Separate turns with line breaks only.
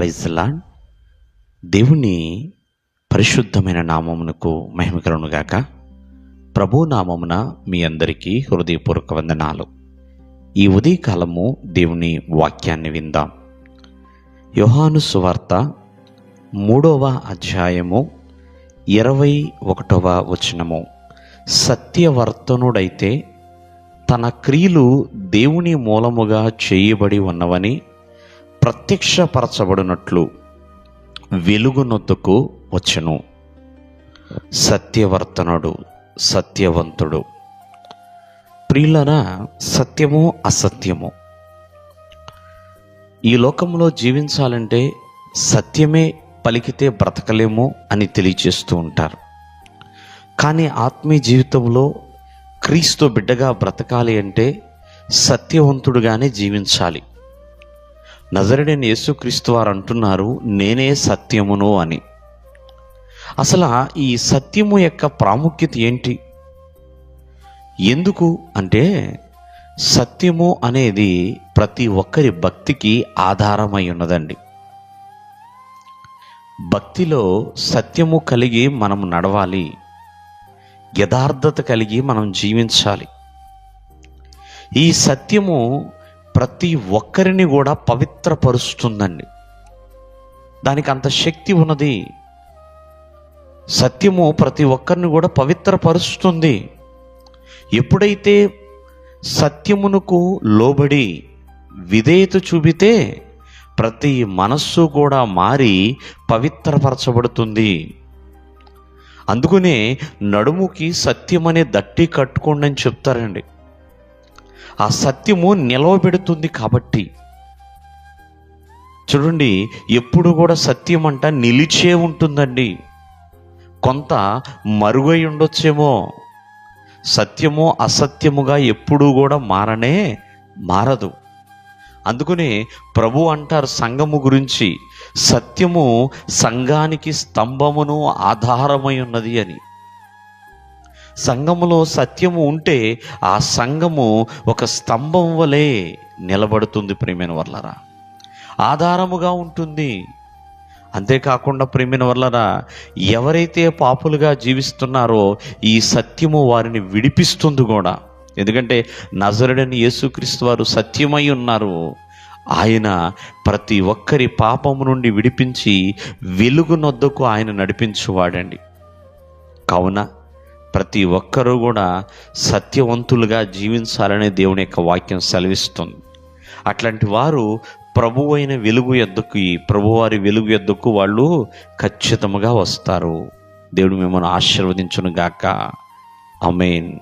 Praise lord దేవుని పరిశుద్ధమైన నామమునకు మహిమ కలుగునుగాక ప్రభు నామమున మీ అందరికీ హృదయపూర్వక వందనాలు. ఈ ఉదయకాలము దేవుని వాక్యాన్ని విందాం. యోహాను సువార్త మూడవ అధ్యాయము ఇరవై ఒకటవ వచనము. సత్యవర్తనుడైతే తన క్రియలు దేవుని మూలముగా చేయబడి ఉన్నవని ప్రత్యక్షపరచబడినట్లు వెలుగునొద్దకు వచ్చెను. సత్యవర్తనుడు సత్యవంతుడు. ప్రియులన సత్యము అసత్యము. ఈ లోకంలో జీవించాలంటే సత్యమే పలికితే బ్రతకలేము అని తెలియచేస్తూ ఉంటారు. కానీ ఆత్మీయ జీవితంలో క్రీస్తు బిడ్డగా బ్రతకాలి అంటే సత్యవంతుడుగానే జీవించాలి. నజరుడైన యేసుక్రీస్తు వారు అంటున్నారు నేనే సత్యమును అని. అసలు ఈ సత్యము యొక్క ప్రాముఖ్యత ఏంటి? ఎందుకు అంటే సత్యము అనేది ప్రతి ఒక్కరి భక్తికి ఆధారమై ఉన్నదండి. భక్తిలో సత్యము కలిగి మనం నడవాలి. యథార్థత కలిగి మనం జీవించాలి. ఈ సత్యము ప్రతి ఒక్కరిని కూడా పవిత్రపరుస్తుందండి. దానికి అంత శక్తి ఉన్నది. సత్యము ప్రతి ఒక్కరిని కూడా పవిత్రపరుస్తుంది. ఎప్పుడైతే సత్యమునకు లోబడి విధేయత చూపితే ప్రతి మనస్సు కూడా మారి పవిత్రపరచబడుతుంది. అందుకనే నడుముకి సత్యం అనే దట్టి కట్టుకోండి అని చెప్తారండి. ఆ సత్యము నిలవబెడుతుంది కాబట్టి. చూడండి ఎప్పుడు కూడా సత్యం అంట నిలిచే ఉంటుందండి. కొంత మరుగై ఉండొచ్చేమో. సత్యము అసత్యముగా ఎప్పుడూ కూడా మారనే మారదు. అందుకనే ప్రభు అంటారు సంఘము గురించి సత్యము సంఘానికి స్తంభమును ఆధారమై ఉన్నది అని. సంఘములో సత్యము ఉంటే ఆ సంఘము ఒక స్తంభం వలె నిలబడుతుంది ప్రేమైన వర్లరా. ఆధారముగా ఉంటుంది. అంతేకాకుండా ప్రేమిన వల్లరా ఎవరైతే పాపులుగా జీవిస్తున్నారో ఈ సత్యము వారిని విడిపిస్తుంది కూడా. ఎందుకంటే నజరుడని యేసుక్రీస్తు వారు సత్యమై ఉన్నారు. ఆయన ప్రతి ఒక్కరి పాపము నుండి విడిపించి వెలుగునొద్దకు ఆయన నడిపించువాడండి. కావున ప్రతి ఒక్కరూ కూడా సత్యవంతులుగా జీవించాలనే దేవుని యొక్క వాక్యం సెలవిస్తుంది. అట్లాంటి వారు ప్రభు అయిన వెలుగు ఎద్దుకి ప్రభువారి వెలుగు ఎద్దుకు వాళ్ళు ఖచ్చితంగా వస్తారు. దేవుడు మిమ్మల్ని ఆశీర్వదించును గాక అమేన్